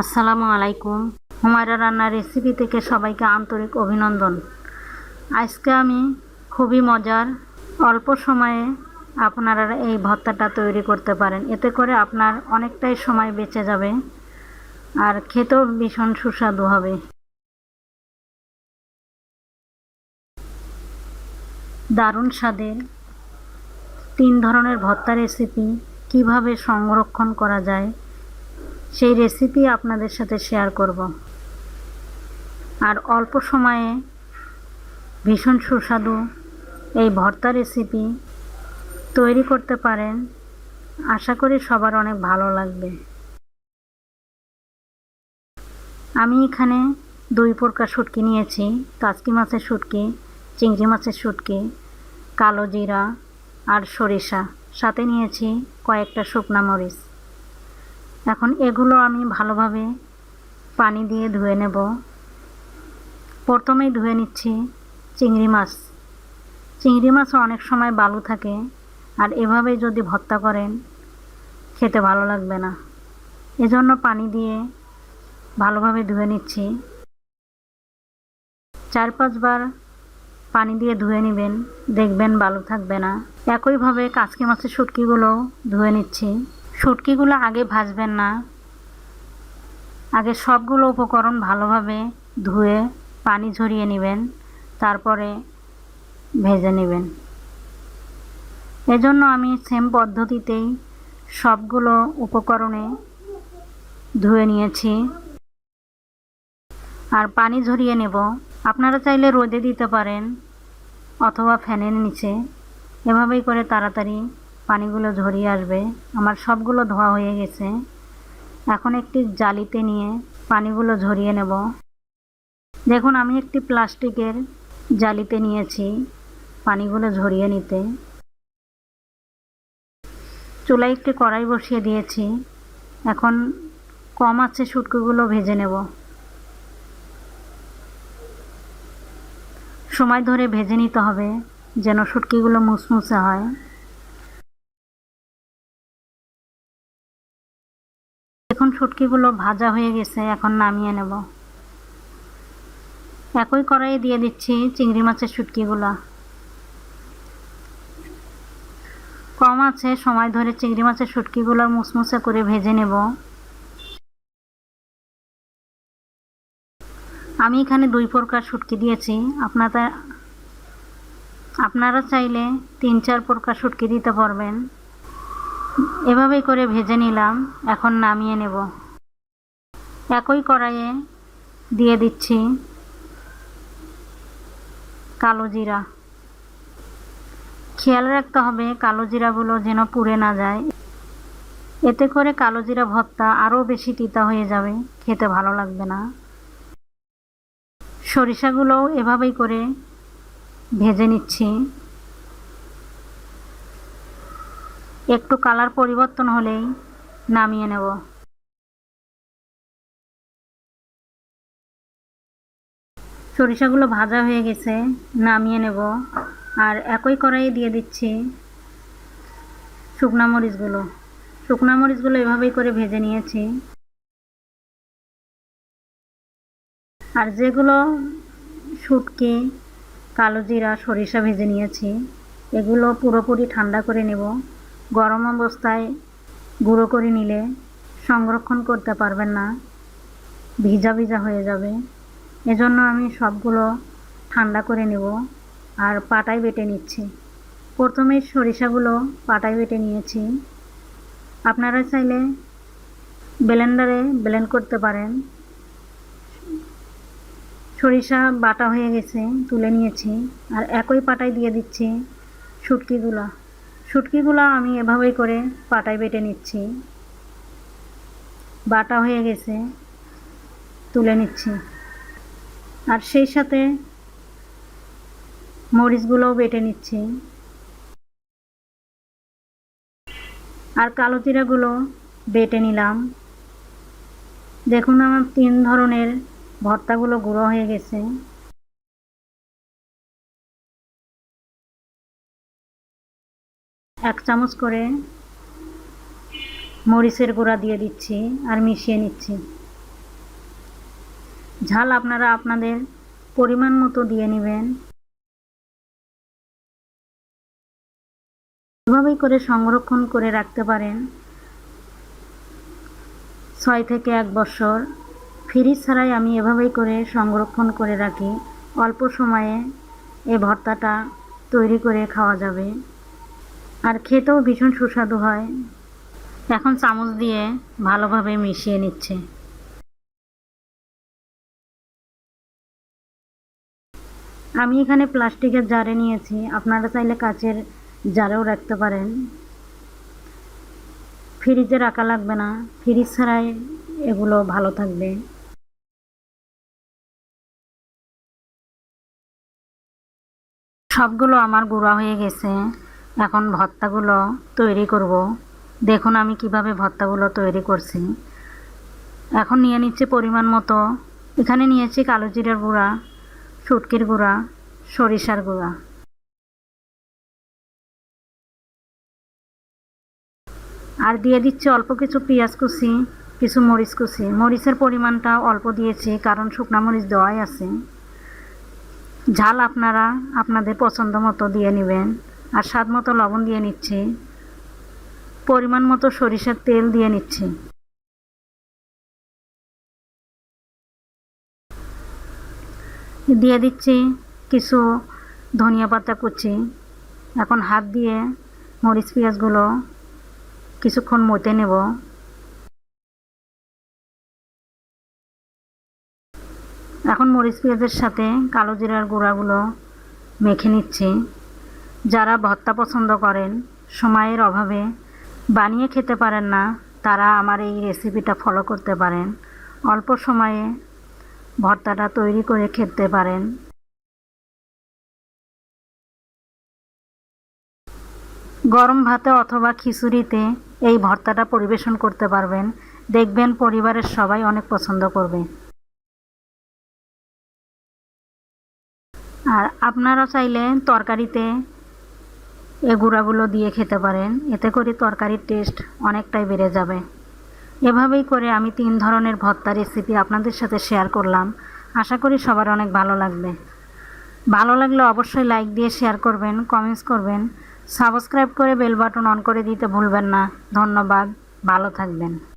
আসসালামু আলাইকুম। হুমায়রা রান্নার রেসিপি থেকে সবাইকে আন্তরিক অভিনন্দন। আজকে আমি খুবই মজার, অল্প সময়ে আপনারা এই ভর্তাটা তৈরি করতে পারেন। এতে করে আপনার অনেকটাই সময় বেঁচে যাবে আর খেতেও ভীষণ সুস্বাদু হবে। দারুণ স্বাদের তিন ধরনের ভর্তা রেসিপি কীভাবে সংরক্ষণ করা যায় সেই রেসিপি আপনাদের সাথে শেয়ার করব। আর অল্প সময়ে ভীষণ সুস্বাদু এই ভর্তা রেসিপি তৈরি করতে পারেন। আশা করি সবার অনেক ভালো লাগবে। আমি এখানে দুই প্রকার শুটকি নিয়েছি। কাচকি মাছের শুটকি, চিংড়ি মাছের শুটকি, কালো জিরা আর সরিষা। সাথে নিয়েছি কয়েকটা শুকনা মরিচ। এখন এগুলো আমি ভালোভাবে পানি দিয়ে ধুয়ে নেব। প্রথমেই ধুয়ে নিচ্ছি চিংড়ি মাছ। চিংড়ি মাছও অনেক সময় বালু থাকে আর এভাবে যদি ভর্তা করেন খেতে ভালো লাগবে না। এজন্য পানি দিয়ে ভালোভাবে ধুয়ে নিচ্ছি। চার পাঁচবার পানি দিয়ে ধুয়ে নেবেন, দেখবেন বালু থাকবে না। একইভাবে কাচকি মাছের শুটকিগুলো ধুয়ে নিচ্ছি। শুটকিগুলো আগে ভাজবেন না। আগে সবগুলো উপকরণ ভালোভাবে ধুয়ে পানি ঝরিয়ে নেবেন, তারপরে ভেজে নেবেন। এজন্য আমি সেম পদ্ধতিতেই সবগুলো উপকরণে ধুয়ে নিয়েছি। আর পানি ঝরিয়ে নেব। আপনারা চাইলে রোদে দিতে পারেন অথবা ফ্যানের নিচে। এভাবেই করে তাড়াতাড়ি পানিগুলো ঝরিয়ে আসবে। আমার সবগুলো ধোয়া হয়ে গেছে। এখন একটি জালিতে নিয়ে পানিগুলো ঝরিয়ে নেব। দেখুন, আমি একটি প্লাস্টিকের জালিতে নিয়েছি পানিগুলো ঝরিয়ে নিতে। চুলায় একটি কড়াই বসিয়ে দিয়েছি। এখন কম আছে শুটকিগুলো ভেজে নেব। সময় ধরে ভেজে নিতে হবে যেন শুটকিগুলো মুসমুসে হয়। এখন শুটকিগুলো ভাজা হয়ে গেছে, এখন নামিয়ে নেব। একই কড়াইয়ে দিয়ে দিচ্ছি চিংড়ি মাছের শুটকিগুলো। কম আছে, সময় ধরে চিংড়ি মাছের শুটকিগুলো মুসমুসে করে ভেজে নেব। আমি এখানে দুই প্রকার শুটকি দিয়েছি। আপনারা আপনারা চাইলে তিন চার প্রকার শুটকি দিতে পারবেন। এভাবেই করে ভেজে নিলাম, এখন নামিয়ে নেব। একই কড়াইয়ে দিয়ে দিচ্ছি কালো জিরা। খেয়াল রাখতে হবে কালো জিরাগুলো যেন পুড়ে না যায়। এতে করে কালো জিরা ভর্তা আরও বেশি তিতা হয়ে যাবে, খেতে ভালো লাগবে না। সরিষাগুলোও এভাবেই করে ভেজে নিচ্ছি। একটু কালার পরিবর্তন হলেই নামিয়ে নেব। সরিষাগুলো ভাজা হয়ে গেছে, নামিয়ে নেব। আর একই কড়াইয়ে দিয়ে দিচ্ছি শুকনা মরিচগুলো। শুকনা মরিচগুলো এভাবেই করে ভেজে নিয়েছি। আর যেগুলো শুটকি, কালো জিরা, সরিষা ভেজে নিয়েছি, এগুলো পুরোপুরি ঠান্ডা করে নেব। গরম অবস্থায় গুঁড়ো করে নিলে সংরক্ষণ করতে পারবেন না। ভিজা ভিজা হয়ে যাবে। এজন্য আমি সবগুলো ঠান্ডা করে নেব আর পাটায় বেটে নিচ্ছি। প্রথমে সরিষাগুলো পাটায় বেটে নিয়েছি। আপনারা চাইলে ব্লেন্ডারে ব্লেন্ড করতে পারেন। সরিষা বাটা হয়ে গেছে, তুলে নিয়েছি। আর একই পাটায় দিয়ে দিচ্ছি শুটকিগুলো। শুটকিগুলো আমি এভাবেই করে পাটায় বেটে নিচ্ছি। বাটা হয়ে গেছে, তুলে নিচ্ছি। আর সেই সাথে মরিচগুলোও বেটে নিচ্ছি। আর কালো জিরাগুলো বেটে নিলাম। দেখুন আমার তিন ধরনের ভর্তাগুলো গুঁড়ো হয়ে গেছে। এক চামচ করে মরিচের গুঁড়া দিয়ে দিচ্ছি আর মিশিয়ে নিচ্ছি। ঝাল আপনারা আপনাদের পরিমাণ মতো দিয়ে নেবেন। এভাবেই করে সংরক্ষণ করে রাখতে পারেন। ছয় থেকে এক বছর। ফ্রিজ ছাড়াই আমি এভাবেই করে সংরক্ষণ করে রাখি। অল্প সময়ে এই ভর্তাটা তৈরি করে খাওয়া যাবে। আর খেতেও ভীষণ সুস্বাদু হয়। এখন চামচ দিয়ে ভালোভাবে মিশিয়ে নিচ্ছে। আমি এখানে প্লাস্টিকের জারে নিয়েছি। আপনারা চাইলে কাচের জারেও রাখতে পারেন। ফ্রিজে রাখা লাগবে না। ফ্রিজ ছাড়াই এগুলো ভালো থাকবে। সবগুলো আমার গুঁড়া হয়ে গেছে। এখন ভর্তাগুলো তৈরি করব। দেখুন আমি কীভাবে ভর্তাগুলো তৈরি করছি। এখন নিয়ে নিচ্ছি পরিমাণ মতো। এখানে নিয়েছি কালো জিরার গুঁড়া, শুটকির গুঁড়া, সরিষার গুঁড়া। আর দিয়ে দিচ্ছি অল্প কিছু পেঁয়াজ কুচি, কিছু মরিচ কুচি। মরিচের পরিমাণটা অল্প দিয়েছি, কারণ শুকনা মরিচ দেওয়াই আছে। ঝাল আপনারা আপনাদের পছন্দ মতো দিয়ে নেবেন। আর স্বাদ মতো লবণ দিয়ে নিচ্ছি। পরিমাণ মতো সরিষার তেল দিয়ে নিচ্ছি। দিয়ে দিচ্ছি কিছু ধনিয়া পাতা কুচি। এখন হাত দিয়ে মরিচ পেঁয়াজগুলো কিছুক্ষণ মতে নেব। এখন মরিচ পেঁয়াজের সাথে কালো জিরার গুঁড়াগুলো মেখে নিচ্ছি। যারা ভর্তা পছন্দ করেন, সময়ের অভাবে বানিয়ে খেতে পারেন না, তারা আমার এই রেসিপিটা ফলো করতে পারেন। অল্প সময়ে ভর্তাটা তৈরি করে খেতে পারেন। গরম ভাতে অথবা খিচুড়িতে এই ভর্তাটা পরিবেশন করতে পারবেন। দেখবেন পরিবারের সবাই অনেক পছন্দ করবে। আর আপনারা চাইলে তরকারিতে এ গুঁড়াগুলো দিয়ে খেতে পারেন। এতে করে তরকারির টেস্ট অনেকটাই বেড়ে যাবে। এভাবেই করে আমি তিন ধরনের ভর্তা রেসিপি আপনাদের সাথে শেয়ার করলাম। আশা করি সবার অনেক ভালো লাগবে। ভালো লাগলে অবশ্যই লাইক দিয়ে শেয়ার করবেন কমেন্টস করবেন। সাবস্ক্রাইব করে বেল বাটন অন করে দিতে ভুলবেন না। ধন্যবাদ। ভালো থাকবেন।